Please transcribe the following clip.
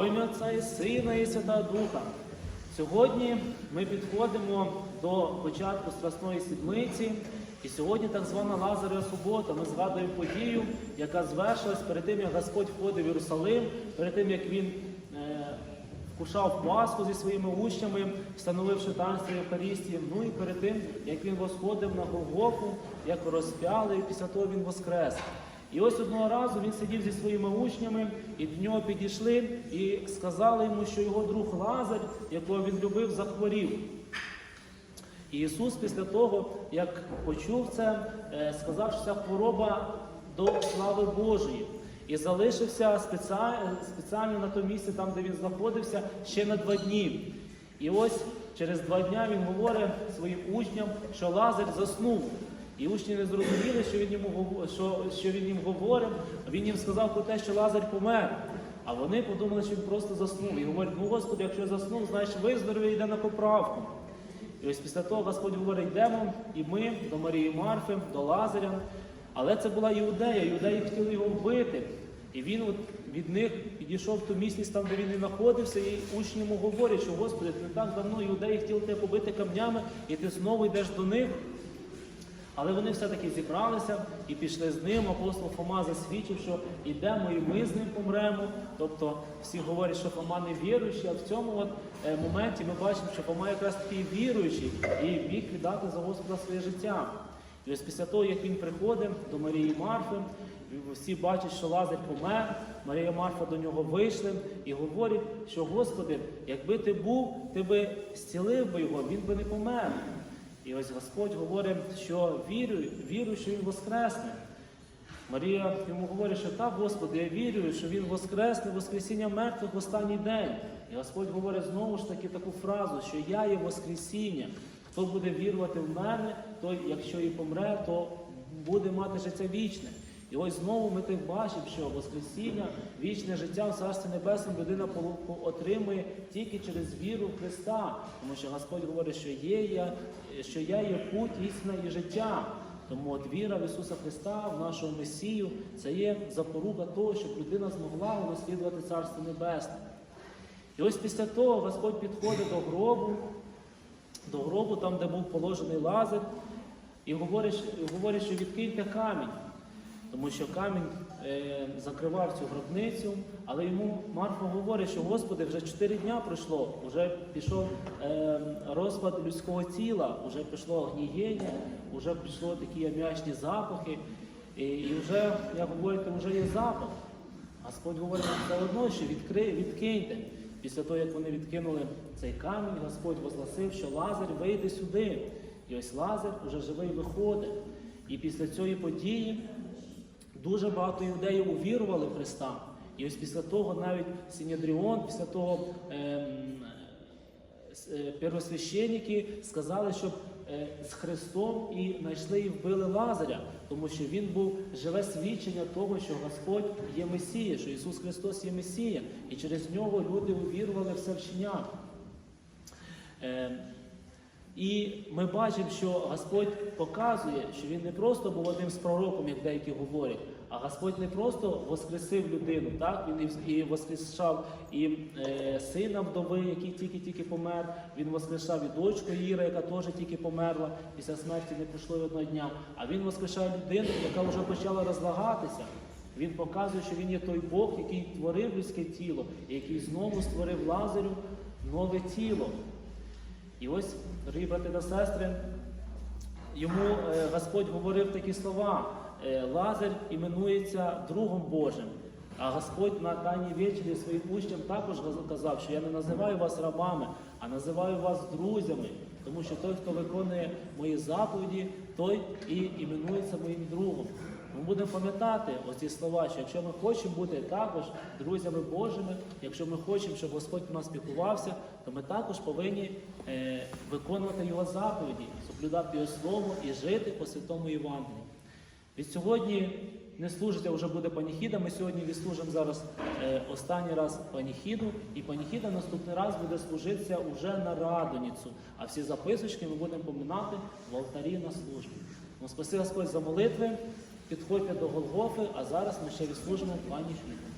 Во ім'я Отця і Сина і Святого Духа. Сьогодні ми підходимо до початку Страсної Сідмиці, і сьогодні так звана Лазарева субота. Ми згадуємо подію, яка звершилась перед тим, як Господь входив в Єрусалим, перед тим, як він е, вкушав Пасху зі своїми учнями, встановивши таїнство Євхаристії, ну і перед тим, як він восходив на Голгофу, як розпяли, і після того він воскрес. І ось одного разу він сидів зі своїми учнями, і до нього підійшли і сказали йому, що його друг Лазар, якого він любив, захворів. І Ісус після того, як почув це, е, сказав, що ця хвороба до слави Божої. І залишився спеціально, на тому місці, там, де він знаходився, ще на два дні. І ось через два дні він говорить своїм учням, що Лазар заснув. І учні не зрозуміли, що він, гов- що, що він їм говорить. Він їм сказав про те, що Лазар помер. А вони подумали, що він просто заснув. І говорять, ну Господи, якщо заснув, значить виздорові йде на поправку. І ось після того Господь говорить, йдемо і ми до Марії Марфи, до Лазаря. Але це була Іудея, іудеї хотіли його вбити. І він от від них підійшов в ту місність, там, де він і знаходився, і учні йому говорять, що Господи, не так давно іудеї хотіли тебе побити камнями, і ти знову йдеш до них. Але вони все-таки зібралися і пішли з ним. Апостол Фома засвідчив, що йдемо і ми з ним помремо. Тобто всі говорять, що Фома не віруючий, а в цьому от, е, моменті ми бачимо, що Фома якраз такий віруючий і міг віддати за Господа своє життя. І ось після того, як він приходить до Марії Марфи, всі бачать, що Лазар помер, Марія Марфа до нього вийшли і говорить, що Господи, якби ти був, ти би зцілив би його, він би не помер. І ось Господь говорить, що вірю, вірю, що Він воскресне. Марія йому говорить, що так, Господи, я вірю, що Він воскресне, Воскресіння мертвих в останній день. І Господь говорить знову ж таки таку фразу, що я є Воскресіння. Хто буде вірувати в мене, той, якщо і помре, то буде мати життя вічне. І ось знову ми так бачимо, що Воскресіння, вічне життя в Царстві Небесному людина отримує тільки через віру в Христа. Тому що Господь говорить, що є я, що я є путь, істина і життя. Тому от віра в Ісуса Христа, в нашого Месію, це є запорука того, щоб людина змогла розслідувати Царство Небесне. І ось після того Господь підходить до гробу, до гробу, там, де був положений лазер, і говорить що відкиньте камінь. Тому що камінь е, закривав цю гробницю, але йому Марфа говорить, що Господи, вже чотири дня пройшло, вже пішов е, розпад людського тіла, вже пішло гнієння, вже пішло такі ам'ячні запахи, і, і вже, як говорите, вже є запах. Господь говорить все одно, що відкри, відкиньте. Після того, як вони відкинули цей камінь, Господь возгласив, що Лазар вийде сюди. І ось Лазар уже живий виходить. І після цієї події дуже багато іудеїв увірували в Христа. І ось після того навіть Синедріон, після того с- е, первосвященники сказали, щоб е, з Христом і знайшли і вбили Лазаря, тому що він був живе свідчення того, що Господь є Месія, що Ісус Христос є Месія, і через нього люди увірували в вчення. Е, І ми бачимо, що Господь показує, що Він не просто був одним з пророком, як деякі говорять, а Господь не просто воскресив людину, так? Він і- воскрешав і е, сина вдови, який тільки-тільки помер, він воскрешав і дочку Іра, яка теж тільки померла, після смерті не пройшло й одного дня. А він воскрешає людину, яка вже почала розлагатися. Він показує, що він є той Бог, який творив людське тіло, який знову створив Лазарю нове тіло. І ось, дорогі брати та сестри, йому е, Господь говорив такі слова. Е, Лазар іменується другом Божим. А Господь на Тайній вечері своїм учням також казав, що я не називаю вас рабами, а називаю вас друзями. Тому що той, хто виконує мої заповіді, той і іменується моїм другом. Ми будемо пам'ятати оці слова, що якщо ми хочемо бути також друзями Божими, якщо ми хочемо, щоб Господь про нас піклувався, то ми також повинні е, виконувати Його заповіді, соблюдати Його слово і жити по святому Євангелії. Від сьогодні не служить, а вже буде паніхіда. Ми сьогодні відслужимо зараз е, останній раз паніхіду, і паніхіда наступний раз буде служитися уже на Радоніцю. А всі записочки ми будемо поминати в алтарі на службі. Ну, спаси Господь за молитви, підходьте до Голгофи, а зараз ми ще відслужимо паніхіду.